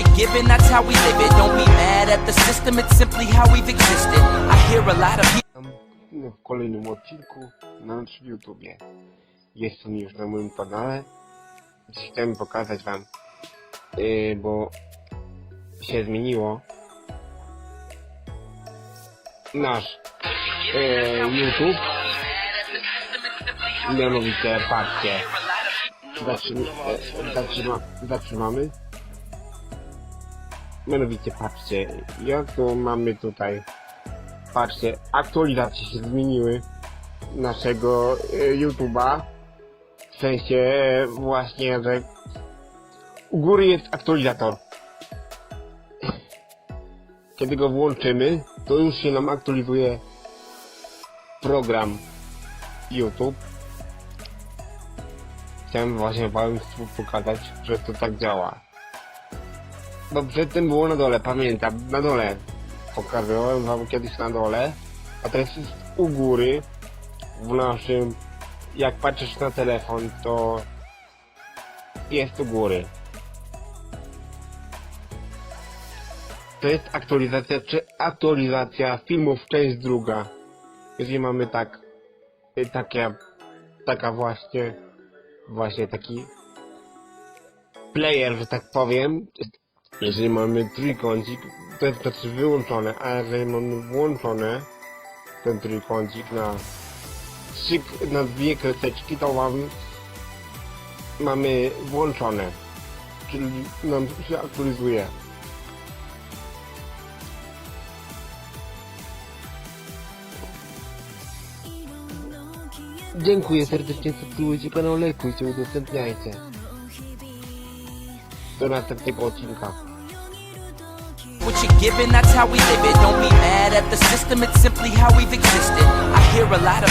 you're given, that's how we live it. Don't be mad at the system, it's simply how we've existed. I hear a lot of people. W kolejnym odcinku na naszym YouTubie. Jestem już na moim kanale. Dziś chciałem pokazać wam, yy, bo się zmieniło nasz yy, YouTube. Mianowicie, patrzcie, zatrzyma, e, zatrzyma, zatrzymamy. Mianowicie, patrzcie, jak to mamy tutaj Patrzcie, aktualizacje się zmieniły naszego y, YouTube'a. W sensie e, właśnie, że u góry jest aktualizator. Kiedy go włączymy, to już się nam aktualizuje program YouTube. Chciałem właśnie wam pokazać, że to tak działa. Bo przedtem było na dole, pamiętam, na dole pokazałem wam kiedyś na dole, a teraz jest u góry w naszym, jak patrzysz na telefon, to jest u góry. To jest aktualizacja, czy aktualizacja filmów, część druga. Jeżeli mamy tak, y, takie, taka właśnie, właśnie taki player, że tak powiem, jeżeli mamy trójkącik, to jest znaczy wyłączone, a jeżeli mamy włączone ten trójkącik na trzy, na dwie kreseczki, to mam, mamy włączone. Czyli nam się aktualizuje. Dziękuję serdecznie, subskrybujcie kanał, lajkujcie, udostępniajcie. Do następnego odcinka. What you're given, that's how we live it. Don't be mad at the system, it's simply how we've existed. I hear a lot of people.